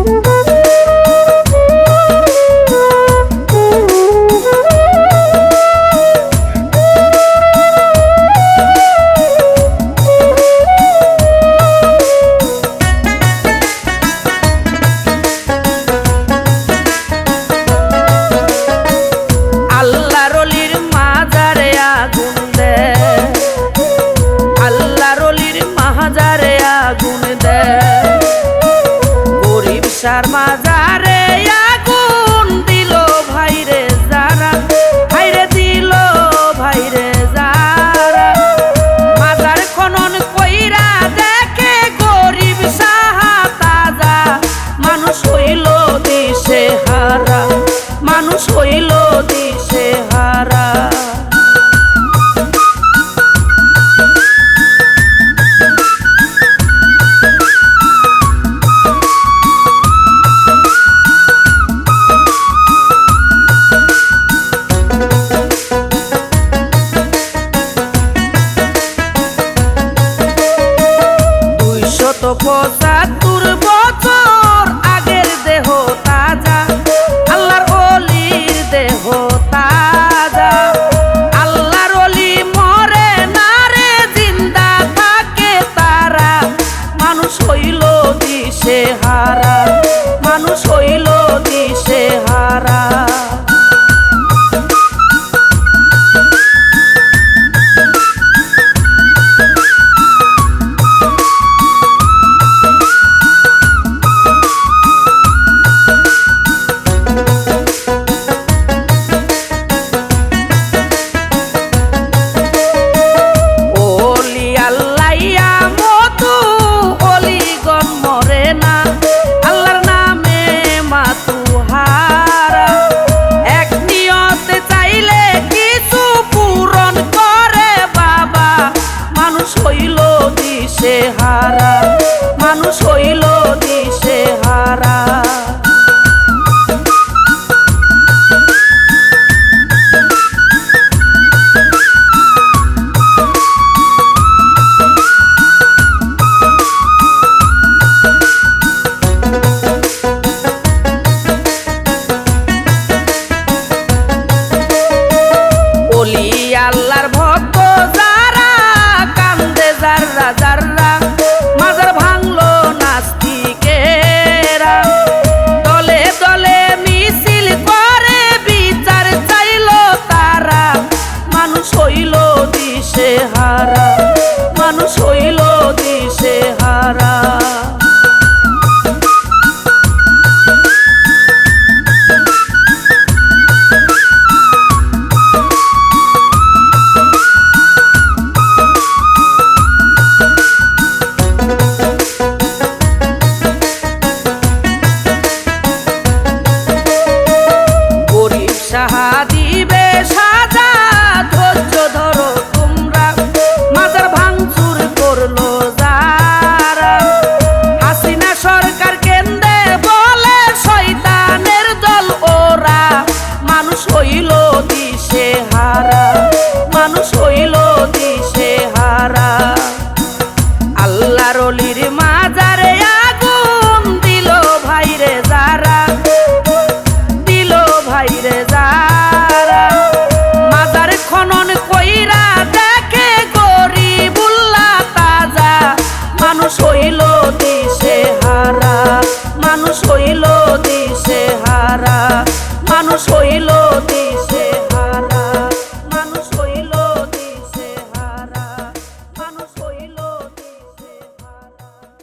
আল্লাহর মানুষ হইল দিশে হারা দুইশত পঁচাত্তর মানুষ হইল দিশে হারা মানুষ হইল দিশে হারা হারা। মানুষ হইল দিশে হারা। মানুষ হইল দিশে হারা, মানুষ হইল দিশে হারা। আল্লাহর অলির মাজারে আগুন দিল ভাইরে যারা, দিল ভাইরে যারা। মাজার খনন কইরা দেখে গরিবুল্লাহ তাজা, মানুষ হইল দিশে হারা, মানুষ হইল দিশে হারা। মানুষ হইল দেশে।